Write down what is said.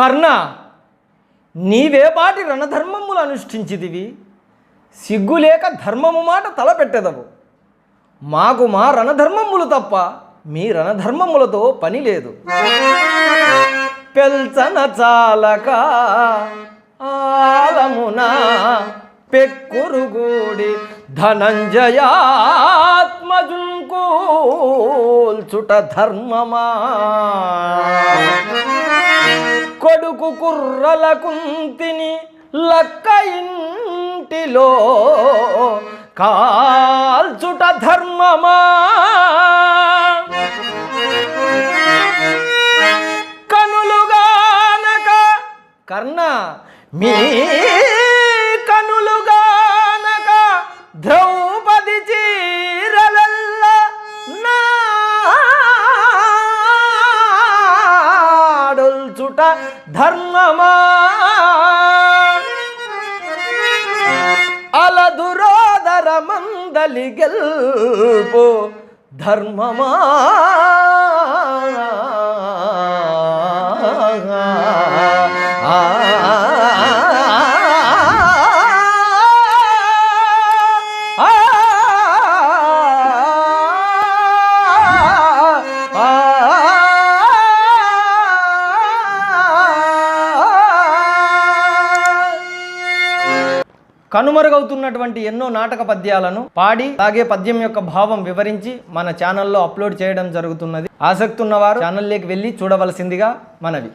కర్ణ నీవేపాటి రణధర్మములు అనుష్ఠించిదివి సిగ్గులేక ధర్మము మాట తలపెట్టెదవు. మాకు మా రణధర్మములు తప్ప మీ రణధర్మములతో పని లేదు. పెల్చన చాలక ఆలమున పెక్కురుగూడి ధనంజయాత్మజుంకూల్చుట ధర్మమా? కుర్రల కుంతిని లక్క ఇంటిలో కాల్చుట ధర్మమా? కనులుగానక కర్ణ మీ నాడుల్చుట ధర్మమా? అలదురోదర మందలి గెల్పు ధర్మమా? కనుమరుగవుతున్నటువంటి ఎన్నో నాటక పద్యాలను పాడి అలాగే పద్యం యొక్క భావం వివరించి మన ఛానల్లో అప్లోడ్ చేయడం జరుగుతున్నది. ఆసక్తి ఉన్నవారు ఛానల్లోకి వెళ్ళి చూడవలసిందిగా మనవి.